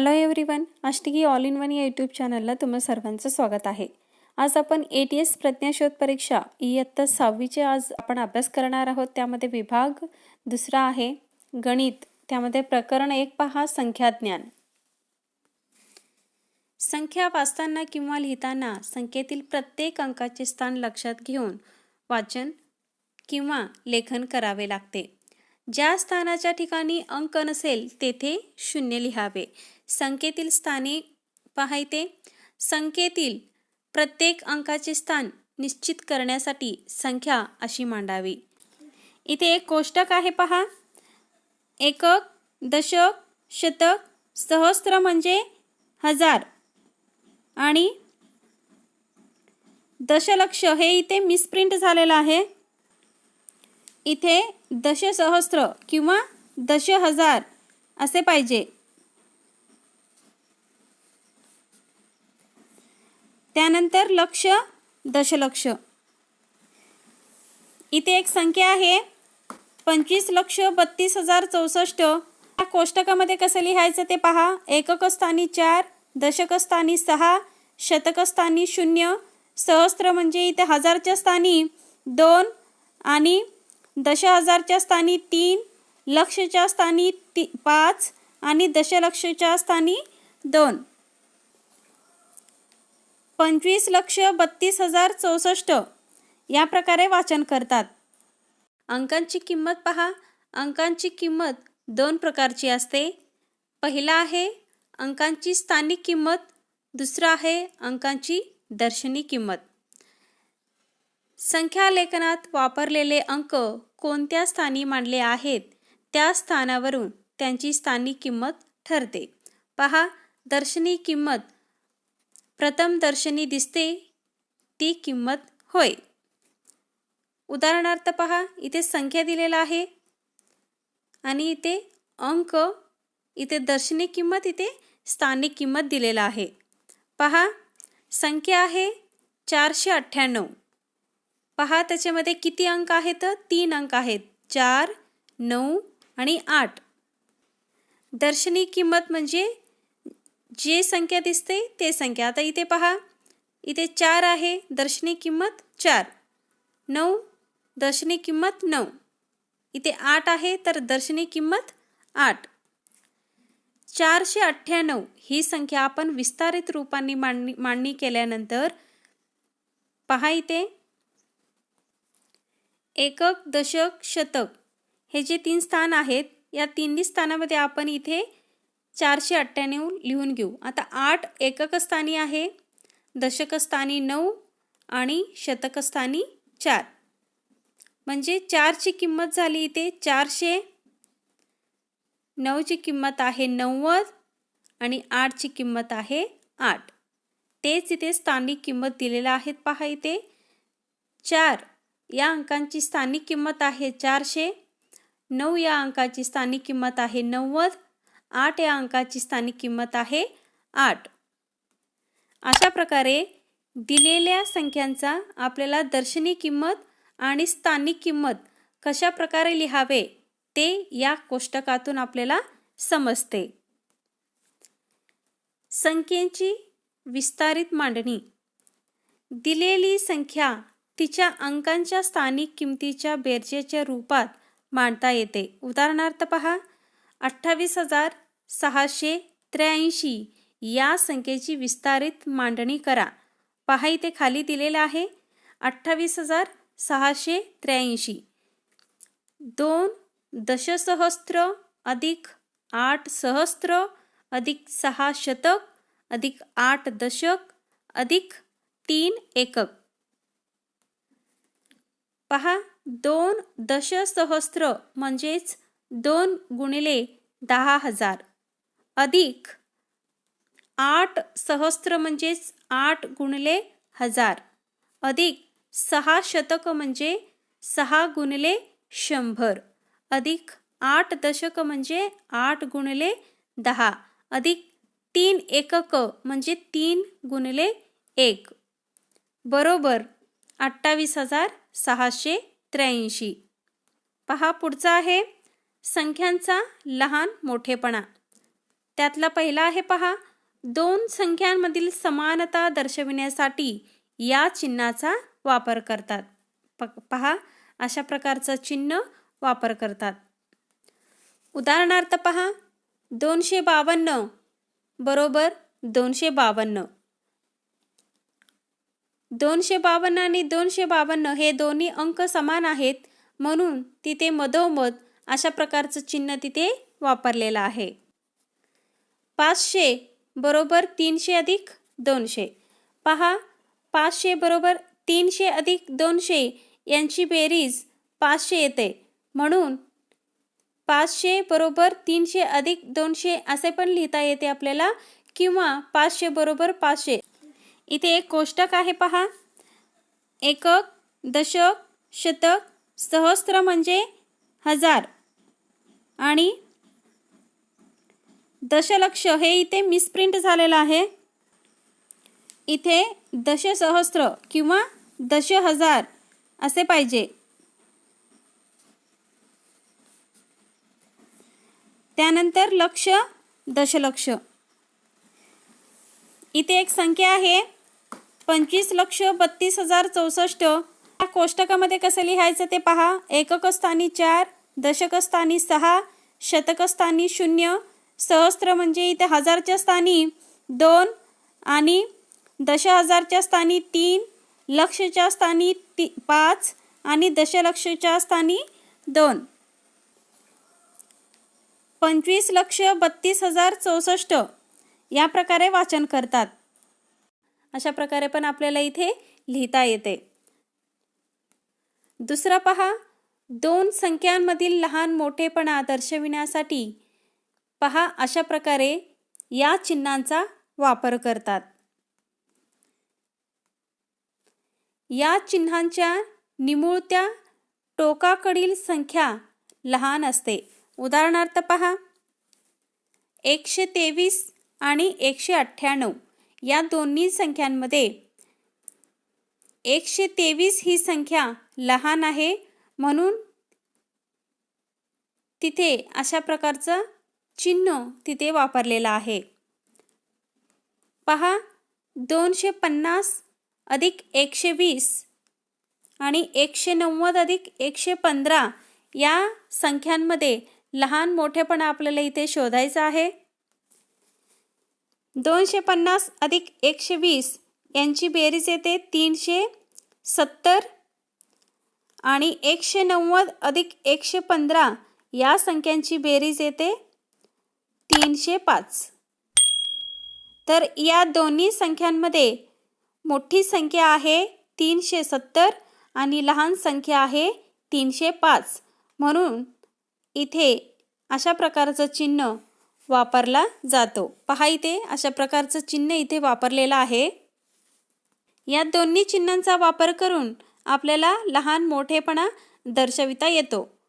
Hello everyone अष्टगी all in one या YouTube चॅनलला तुम्हा सर्वांचं स्वागत आहे. आज आपण ए टी एस प्रज्ञाशोध परीक्षा इयत्ता सहावीचे आज आपण अभ्यास करणार आहोत. त्यामध्ये विभाग दुसरा आहे गणित त्यामध्ये प्रकरण एक पहा संख्याज्ञान संख्या वाचताना किंवा लिहिताना संख्येतील प्रत्येक अंकाचे स्थान लक्षात घेऊन वाचन किंवा लेखन करावे लागते. ज्या स्थानाच्या ठिकाणी अंक नसेल तेथे शून्य लिहावे. संख्येतील स्थाने पाहायते. संख्येतील प्रत्येक अंकाचे स्थान निश्चित करण्यासाठी संख्या अशी मांडावी. इथे एक कोष्टक आहे पहा. एकक दशक शतक सहस्त्र म्हणजे हजार. आणि दशलक्ष हे इथे मिसप्रिंट झालेलं आहे. इथे दशसहस्त्र किंवा दश हजार असे पाहिजे. त्यानंतर लक्ष दशलक्ष. इथे एक संख्या आहे पंचवीस लक्ष बत्तीस हजार चौसष्ट. या कोष्टकामध्ये कसं लिहायचं ते पहा. एककस्थानी चार दशकस्थानी सहा शतकस्थानी शून्य. सहस्त्र म्हणजे इथे हजारच्या स्थानी दोन आणि दश हजारच्या स्थानी तीन लक्षच्या स्थानी ती पाच आणि दशलक्षच्या स्थानी दोन. पंचवीस लक्ष बत्तीस हजार चौसष्ट. या प्रकारे वाचन करतात. अंकांची किंमत पहा. अंकांची किंमत दोन प्रकारची असते. पहिला आहे अंकांची स्थानिक किंमत. दुसरा आहे अंकांची दर्शनी किंमत. संख्यालेखनात वापरलेले अंक कोणत्या स्थानी मांडले आहेत? त्या स्थानावरून त्यांची स्थानिक किंमत ठरते. पहा दर्शनी किंमत प्रथम दर्शनी दिसते ती किंमत होय. उदाहरणार्थ पहा इथे संख्या दिलेला आहे आणि इथे अंक इथे दर्शनी किंमत इथे स्थानिक किंमत दिलेला आहे. पहा संख्या आहे चारशे अठ्ठ्याण्णव. पहा त्याच्यामध्ये किती अंक आहेत? तीन अंक आहेत. चार नऊ आणि आठ. दर्शनी किंमत म्हणजे जे संख्या दिसते ते संख्या. आता इथे पहा. इथे चार आहे. दर्शनी किंमत चार. नऊ. दर्शनी किंमत नऊ. इथे आठ आहे तर दर्शनी किंमत आठ. चारशे अठ्ठ्याण्णव ही संख्या आपण विस्तारित रूपाने मांडणी मांडणी केल्यानंतर पहा इथे. एकक दशक शतक हे जे तीन स्थान आहेत या तिन्ही स्थानामध्ये आपण इथे चारशे अठ्ठ्याण्णव लिहून घेऊ. आता आठ एककस्थानी आहे दशकस्थानी नऊ आणि शतकस्थानी चार. म्हणजे चारची किंमत झाली इथे चारशे नऊची किंमत आहे नव्वद आणि आठची किंमत आहे आठ. तेच इथे स्थानिक किंमत दिलेलं आहेत पहा इथे. चार या अंकांची स्थानिक किंमत आहे चारशे नऊ या अंकाची स्थानिक किंमत आहे नव्वद आठ या अंकाची स्थानिक किंमत आहे आठ. अशा प्रकारे दिलेल्या संख्यांचा आपल्याला दर्शनी किंमत आणि स्थानिक किंमत कशा प्रकारे लिहावे ते या कोष्टकातून आपल्याला समजते. संख्येची विस्तारित मांडणी. दिलेली संख्या तिच्या अंकांच्या स्थानिक किमतीच्या बेरजेच्या रूपात मांडता येते. उदाहरणार्थ पहा अठ्ठावीस हजार सहाशे त्र्याऐंशी या संख्येची विस्तारित मांडणी करा. पहा इथे खाली दिलेलं आहे. अठ्ठावीस हजार सहाशे त्र्याऐंशी. दोन दशसहस्त्र अधिक आठ सहस्त्र अधिक सहा शतक अधिक आठ दशक अधिक तीन एकक. पहा दोन दशसहस्त्र म्हणजेच दोन गुणिले दहा हजार. अधिक आठ सहस्त्र म्हणजेच आठ गुणिले हजार. अधिक सहा शतक म्हणजे सहा गुणिले शंभर. अधिक आठ दशक म्हणजे आठ गुणिले दहा. अधिक तीन एकक म्हणजे तीन गुणिले एक. बरोबर अठ्ठावीस हजार सहाशे त्र्याऐंशी. पहा पुढचा आहे. संख्यांचा लहान मोठेपणा. त्यातला पहिला आहे पहा. दोन संख्यांमधील समानता दर्शविण्यासाठी या चिन्हाचा वापर करतात. प पहा. अशा प्रकारचं चिन्ह वापर करतात. उदाहरणार्थ पहा. दोनशे बावन्न बरोबर दोनशे बावन्न. दोनशे बावन्न आणि दोनशे बावन्न हे दोन्ही अंक समान आहेत. म्हणून तिथे मधोमध अशा प्रकारचं चिन्ह तिथे वापरलेलं आहे. पाचशे बरोबर तीनशे अधिक दोनशे. पहा पाचशे बरोबर तीनशे अधिक दोनशे यांची बेरीज पाचशे येते. म्हणून पाचशे बरोबर तीनशे अधिक दोनशे असे पण लिहिता येते आपल्याला किंवा पाचशे बरोबर पाचशे. इथे एक कोष्टक आहे पहा. एकक दशक शतक सहस्त्र म्हणजे हजार. आणि दशलक्ष हे इथे मिसप्रिंट झालेलं आहे. इथे दशसहस्र किंवा दश हजार असे पाहिजे. त्यानंतर लक्ष दशलक्ष. इथे एक संख्या आहे. पंचवीस लक्ष बत्तीस हजार चौसष्ट. कोष्टकामध्ये कसं लिहायचं ते पहा. एककस्थानी चार दशकस्थानी सहा शतकस्थानी शून्य सहस्त्र म्हणजे इथे हजारच्या स्थानी दोन आणि दश हजारच्या स्थानी तीन लक्षच्या स्थानी ती पाच आणि दशलक्षच्या स्थानी दोन. पंचवीस लक्ष बत्तीस हजार चौसष्ट. या प्रकारे वाचन करतात. अशा प्रकारे पण आपल्याला इथे लिहिता येते. दुसरा पहा. दोन संख्यांमधील लहान मोठेपणा दर्शविण्यासाठी पहा अशा प्रकारे या चिन्हांचा वापर करतात. या चिन्हांच्या निमुळत्या टोकाकडील संख्या लहान असते. उदाहरणार्थ पहा. एकशे तेवीस आणि एकशे अठ्ठ्याण्णव या दोन्ही संख्यांमध्ये एकशे तेवीस ही संख्या लहान आहे. म्हणून तिथे अशा प्रकारचं चिन्ह तिथे वापरलेलं आहे. पहा दोनशे पन्नास अधिक एकशे वीस आणि एकशे नव्वद अधिक एकशे पंधरा या संख्यांमध्ये लहान मोठेपणा आपल्याला इथे शोधायचं आहे. दोनशे पन्नास अधिक एकशे वीस यांची बेरीज येते तीनशे सत्तर आणि एकशे नव्वद अधिक एकशे पंधरा या संख्यांची बेरीज येते तीनशे पाच. तर या दोन्ही संख्यांमध्ये मोठी संख्या आहे तीनशे सत्तर आणि लहान संख्या आहे तीनशे पाच. म्हणून इथे अशा प्रकारचं चिन्ह वापरला जातो. पहा इथे अशा प्रकारचं चिन्ह इथे वापरलेलं आहे. या दोन्ही चिन्हांचा वापर करून आपल्याला लहान मोठेपणा दर्शविता येतो.